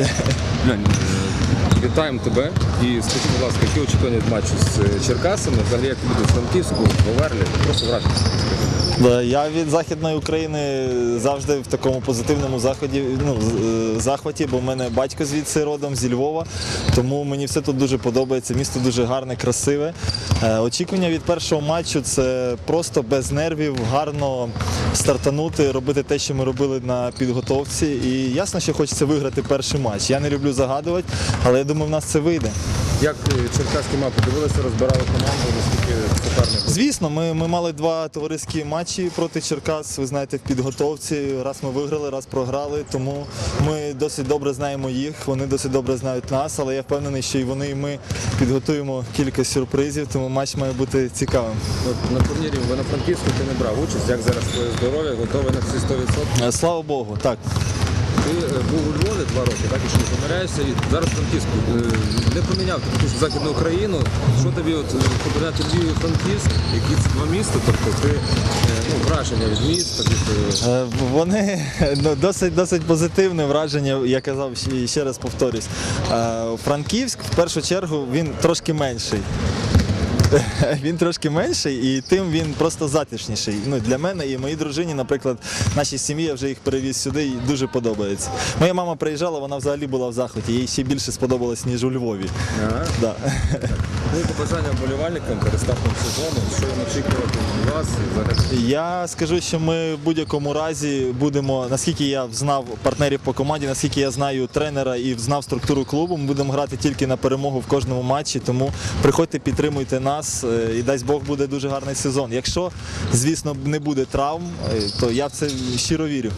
对忍 вітаємо тебе і скажи, будь ласка, які очікування від матчу з е, Черкасами, взагалі як люди з Франківську, Поверлі, просто враження. Да, Я від Західної України завжди в такому позитивному заході, ну, е, захваті, бо в мене батько звідси родом зі Львова. Тому мені все тут дуже подобається. Місто дуже гарне, красиве. Е, Очікування від першого матчу це просто без нервів, гарно стартанути, робити те, що ми робили на підготовці. І ясно, що хочеться виграти перший матч. Я не люблю загадувати, але я думаю, в нас це вийде. Як черкаські мапи дивилися, розбирали команду, наскільки суперник? Звісно, ми, ми мали два товариські матчі проти Черкас. Ви знаєте, в підготовці. Раз ми виграли, раз програли. Тому ми досить добре знаємо їх. Вони досить добре знають нас. Але я впевнений, що і вони, і ми підготуємо кілька сюрпризів. Тому матч має бути цікавим. От на турнірі в Івано-Франківську ти не брав участь, як зараз твоє здоров'я, готовий на всі 100%. Е, Слава Богу, так. Ти е, був у Львові два роки, так, якщо не помиляюся, і зараз Франківську. Е, Не поміняв в Західну Україну. Що тобі от е, Львів і Франківськ, які це два міста, тобто ти ну, враження від міста, від Вони ну, досить досить позитивне враження. Я казав ще- ще раз повторюсь. Франківськ в першу чергу він трошки менший. Він трошки менший і тим він просто затишніший. Ну для мене і моїй дружині, наприклад, нашій сім'ї я вже їх перевіз сюди і дуже подобається. Моя мама приїжджала, вона взагалі була в захваті. Їй ще більше сподобалось, ніж у Львові. Ага. Да. Ну і побажання вболівальникам перед стартом сезону, що їм очікувати від вас взагалі. Я скажу, що ми в будь-якому разі будемо, наскільки я знав партнерів по команді, наскільки я знаю тренера і знав структуру клубу, ми будемо грати тільки на перемогу в кожному матчі. Тому приходьте, підтримуйте нас е, і дасть Бог буде дуже гарний сезон. Якщо, звісно, не буде травм, е, то я в це щиро вірю.